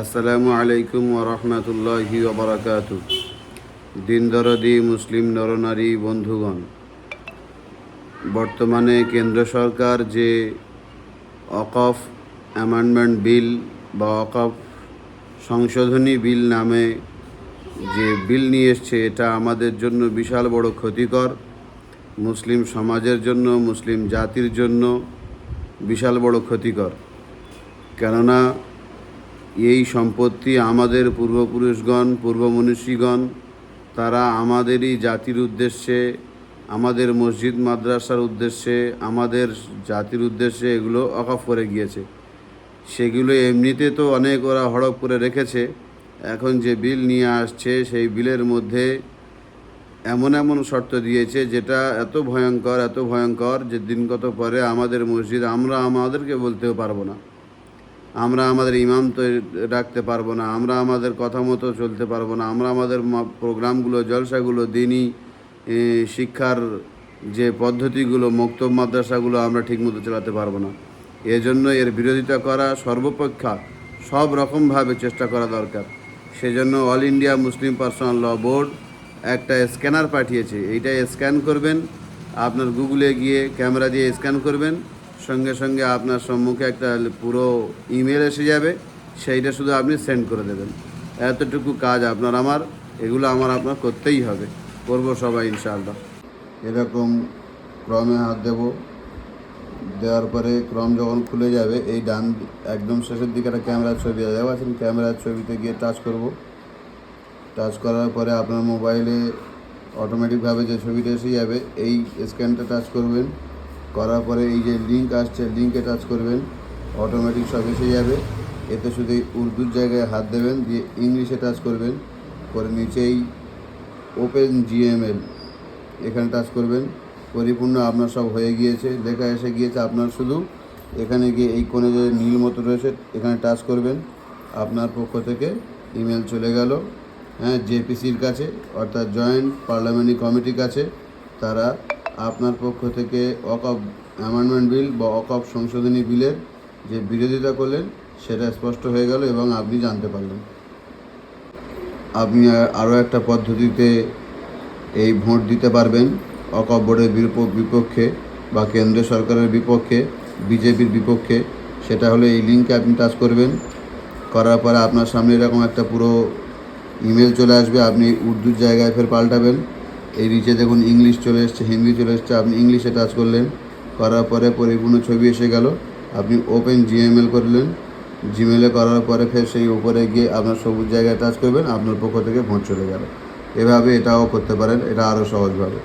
আসসালামু আলাইকুম ওরহমতুল্লাহি ওবরাকাত দিন দরদি মুসলিম নরনারী বন্ধুগণ, বর্তমানে কেন্দ্র সরকার যে অকফ অ্যামেন্ডমেন্ট বিল বা অকফ সংশোধনী বিল নামে যে বিল নিয়ে এসছে, এটা আমাদের জন্য বিশাল বড় ক্ষতিকর। মুসলিম সমাজের জন্য, মুসলিম জাতির জন্য বিশাল বড় ক্ষতিকর। কেননা এই সম্পত্তি আমাদের পূর্বপুরুষগণ, পূর্বমনীষীগণ, তারা আমাদেরই জাতির উদ্দেশ্যে, আমাদের মসজিদ, মাদ্রাসার উদ্দেশ্যে, আমাদের জাতির উদ্দেশ্যে এগুলো অকাফ করে গিয়েছে। সেগুলো এমনিতে তো অনেক ওরা হড়প করে রেখেছে। এখন যে বিল নিয়ে আসছে, সেই বিলের মধ্যে এমন এমন শর্ত দিয়েছে, যেটা এত ভয়ঙ্কর এত ভয়ঙ্কর যে দিনগত পরে আমাদের মসজিদ, আমরা আমাদেরকে বলতেও পারব না। আমরা আমাদের ইমাম তো রাখতে পারব না, আমরা আমাদের কথা মতো চলতে পারব না, আমরা আমাদের প্রোগ্রামগুলো, জলসাগুলো, দিনই শিক্ষার যে পদ্ধতিগুলো মক্তব মাদ্রাসাগুলো আমরা ঠিকমতো চালাতে পারব না। এজন্য এর বিরোধিতা করা সর্বপেক্ষা সব রকমভাবে চেষ্টা করা দরকার। সেজন্য all India Muslim personal law board একটা স্ক্যানার পাঠিয়েছে এইটা স্ক্যান করবেন, আপনার গুগলে গিয়ে ক্যামেরা দিয়ে স্ক্যান করবেন সঙ্গে সঙ্গে আপনার সম্মুখে একটা পুরো ইমেল এসে যাবে, সেইটা শুধু আপনি সেন্ড করে দেবেন। এতটুকু কাজ আপনার আমার, এগুলো আমার আপনার করতেই হবে। করব সবাই ইনশাআল্লাহ। এরকম ক্রমে হাত দেব। দেওয়ার পরে ক্রম যখন খুলে যাবে, এই ডান একদম শেষের দিকে একটা ক্যামেরার ছবি দেওয়া আছে ক্যামেরার ছবিতে গিয়ে টাচ করব। টাচ করার পরে আপনার মোবাইলে অটোমেটিকভাবে যে ছবিটা এসে যাবে, এই স্ক্যানটা টাচ করবেন। করার পরে এই যে লিঙ্ক আসছে লিঙ্কে টাচ করবেন অটোমেটিক সব এসে যাবে। এতে শুধু উর্দুর জায়গায় হাত দেবেন, দিয়ে ইংলিশে টাচ করবেন, করে নিচেই ওপেন জিএমএল এখানে টাচ করবেন। পরিপূর্ণ আপনার সব হয়ে গিয়েছে, লেখা এসে গিয়েছে আপনার শুধু। এখানে গিয়ে এই কোণে যে নীল মতো রয়েছে, এখানে টাচ করবেন। আপনার পক্ষ থেকে ইমেল চলে গেল। হ্যাঁ জেপিসির কাছে, অর্থাৎ জয়েন্ট পার্লামেন্টারি কমিটির কাছে, তারা আপনার পক্ষ থেকে অকপ অ্যামেন্ডমেন্ট বিল বা অকপ সংশোধনী বিলের যে বিরোধিতা করলেন, সেটা স্পষ্ট হয়ে গেল এবং আপনি জানতে পারলেন। আপনি আরও একটা পদ্ধতিতে এই ভোট দিতে পারবেন। অকপ বোর্ডের বিপ- বিপক্ষে বা কেন্দ্র সরকারের বিপক্ষে, বিজেপির বিপক্ষে, সেটা হলো এই লিঙ্কে আপনি টাচ করবেন। করার পরে আপনার সামনে এরকম একটা পুরো ইমেল চলে আসবে, আপনি উর্দুর জায়গায় ফের পাল্টাবেন। এই নিচে দেখুন ইংলিশ চলে এসছে, হিন্দি চলে এসছে। আপনি ইংলিশে টাচ করলেন, করার পরে পরিপূর্ণ ছবি এসে গেল। আপনি ওপেন জিএমএল করলেন। জিমেলে করার পরে ফের সেই উপরে গিয়ে আপনার সবুজ জায়গায় টাচ করবেন, আপনার পক্ষ থেকে ভোট চলে গেল এভাবে এটাও করতে পারেন, এটা আরও সহজভাবে।